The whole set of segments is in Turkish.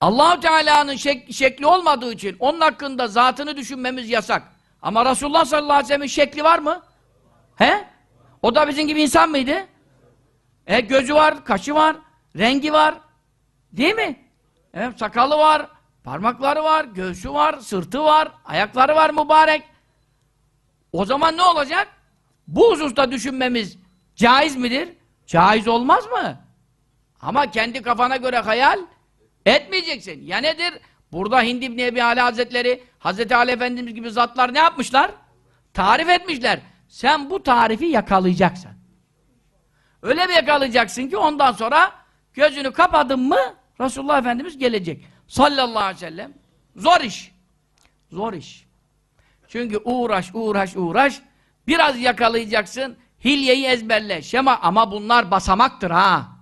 Allahu Teala'nın şek- şekli olmadığı için onun hakkında zatını düşünmemiz yasak. Ama Resulullah sallallahu aleyhi ve sellem'in şekli var mı? He? O da bizim gibi insan mıydı? E gözü var, kaşı var, rengi var. Değil mi? Evet, sakalı var, parmakları var, göğsü var, sırtı var, ayakları var mübarek. O zaman ne olacak? Bu hususta düşünmemiz caiz midir? Caiz olmaz mı? Ama kendi kafana göre hayal etmeyeceksin. Ya nedir? Burada Hindi İbni Ebi Ali Hazretleri, Hazreti Ali Efendimiz gibi zatlar ne yapmışlar? Tarif etmişler. Sen bu tarifi yakalayacaksın. Öyle bir yakalayacaksın ki ondan sonra gözünü kapadın mı Resulullah Efendimiz gelecek. Sallallahu aleyhi ve sellem. Zor iş. Zor iş. Çünkü uğraş, uğraş, uğraş. Biraz yakalayacaksın. Hilyeyi ezberle. Şema ama bunlar basamaktır ha.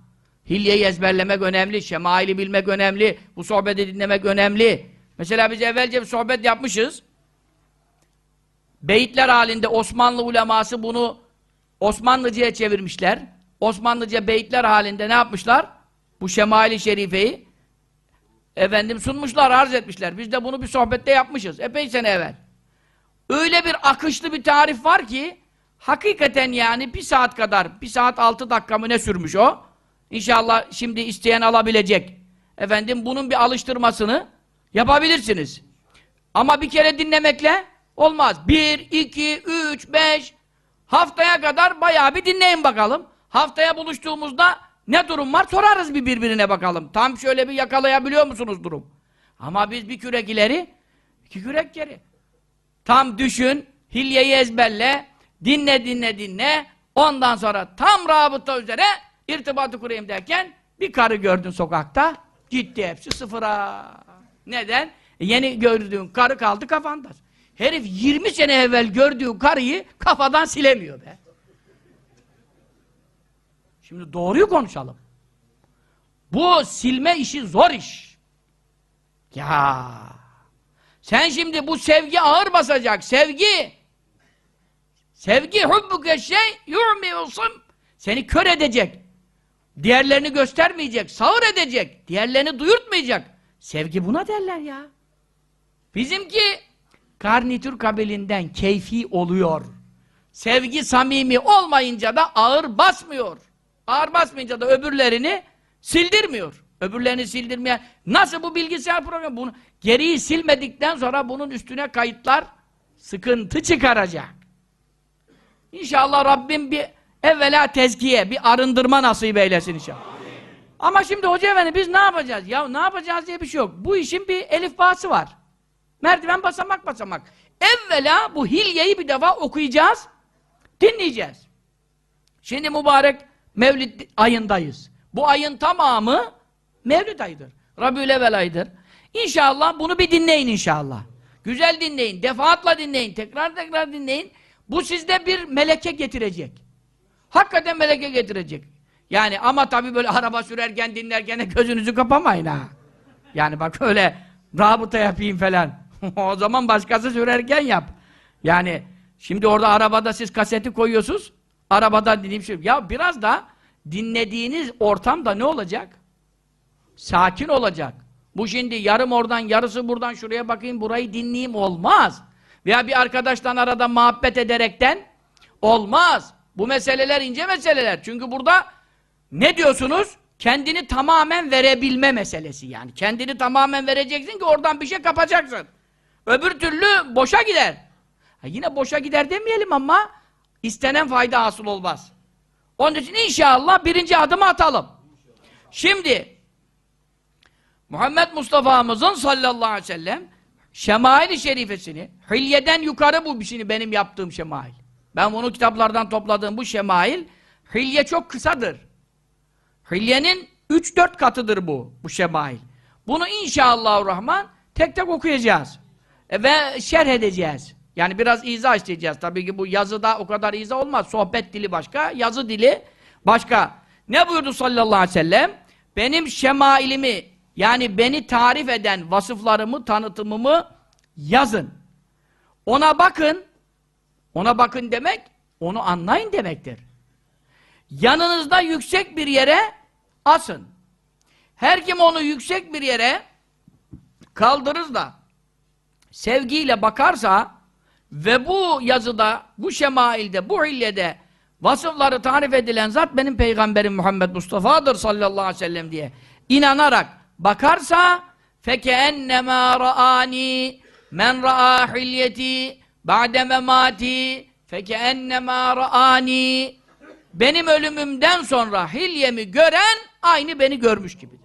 Hilyeyi ezberlemek önemli, şemaili bilmek önemli, bu sohbeti dinlemek önemli. Mesela biz evvelce bir sohbet yapmışız. Beyitler halinde Osmanlı uleması bunu Osmanlıca'ya çevirmişler. Osmanlıca beyitler halinde ne yapmışlar? Bu şemaili şerifeyi efendim sunmuşlar, arz etmişler. Biz de bunu bir sohbette yapmışız. Epey sene evvel. Öyle bir akışlı bir tarif var ki hakikaten yani bir saat kadar, bir saat altı dakika mı ne sürmüş o? İnşallah şimdi isteyen alabilecek. Efendim bunun bir alıştırmasını yapabilirsiniz. Ama bir kere dinlemekle olmaz. Bir, iki, üç, beş haftaya kadar bayağı bir dinleyin bakalım. Haftaya buluştuğumuzda ne durum var sorarız bir birbirine bakalım. Tam şöyle bir yakalayabiliyor musunuz durum? Ama biz bir kürek ileri, iki kürek geri. Tam düşün, hilyeyi ezberle, dinle dinle dinle. Ondan sonra tam rabıta üzere irtibatı kurayım derken bir karı gördün sokakta. Gitti hepsi sıfıra. Neden? E, yeni gördüğün karı kaldı kafanda. Herif 20 sene evvel gördüğü karıyı kafadan silemiyor be. Şimdi doğruyu konuşalım. Bu silme işi zor iş. Ya. Sen şimdi bu sevgi ağır basacak. Sevgi. Sevgi hubbuke şey yu'miyorsun. Seni kör edecek. Diğerlerini göstermeyecek. Sağır edecek. Diğerlerini duyurtmayacak. Sevgi buna derler ya. Bizimki garnitür kabilinden keyfi oluyor. Sevgi samimi olmayınca da ağır basmıyor. Ağır basmayınca da öbürlerini sildirmiyor. Öbürlerini sildirmeye nasıl bu bilgisayar programı bunu geriyi silmedikten sonra bunun üstüne kayıtlar sıkıntı çıkaracak. İnşallah Rabbim bir evvela tezkiye, bir arındırma nasip eylesin inşallah. Ama şimdi hoca efendi biz ne yapacağız? Ya ne yapacağız diye bir şey yok. Bu işin bir elifbası var. Merdiven basamak basamak. Evvela bu hilyeyi bir defa okuyacağız, dinleyeceğiz. Şimdi mübarek Mevlid ayındayız. Bu ayın tamamı Mevlid ayıdır. Rabiülevvel ayıdır. İnşallah bunu bir dinleyin inşallah. Güzel dinleyin, defaatla dinleyin, tekrar tekrar dinleyin. Bu sizde bir meleke getirecek. Hakikaten meleke getirecek. Yani ama tabii böyle araba sürerken dinlerken gözünüzü kapamayın ha. Yani bak öyle rabıta yapayım falan. o zaman başkası sürerken yap. Yani şimdi orada arabada siz kaseti koyuyorsunuz. Arabada dinleyeyim şey. Ya biraz da dinlediğiniz ortamda ne olacak? Sakin olacak. Bu şimdi yarım oradan, yarısı buradan şuraya bakayım, burayı dinleyeyim olmaz. Veya bir arkadaştan arada muhabbet ederekten olmaz. Bu meseleler ince meseleler. Çünkü burada ne diyorsunuz? Kendini tamamen verebilme meselesi yani. Kendini tamamen vereceksin ki oradan bir şey kapacaksın. Öbür türlü boşa gider. Ha yine boşa gider demeyelim ama istenen fayda hasıl olmaz. Onun için inşallah birinci adımı atalım. Şimdi Muhammed Mustafa'mızın sallallahu aleyhi ve sellem şemail-i şerifesini hilyeden yukarı bu şimdi benim yaptığım şemail. Ben bunu kitaplardan topladığım bu şemail hilye çok kısadır. Hilyenin 3-4 katıdır bu, bu şemail. Bunu inşallah rahman tek tek okuyacağız. E, ve şerh edeceğiz. Yani biraz izah isteyeceğiz. Tabii ki bu yazıda o kadar izah olmaz. Sohbet dili başka, yazı dili başka. Ne buyurdu sallallahu aleyhi ve sellem? Benim şemailimi yani beni tarif eden vasıflarımı, tanıtımımı yazın. Ona bakın. Ona bakın demek, onu anlayın demektir. Yanınızda yüksek bir yere asın. Her kim onu yüksek bir yere kaldırır da sevgiyle bakarsa ve bu yazıda, bu şemailde, bu illede vasıfları tarif edilen zat benim peygamberim Muhammed Mustafa'dır sallallahu aleyhi ve sellem diye inanarak bakarsa fekeennemâ ra'ani men ra'a hilyeti Ba'de memati fekeennemâ ra'ani Benim ölümümden sonra hilyemi gören aynı beni görmüş gibidir.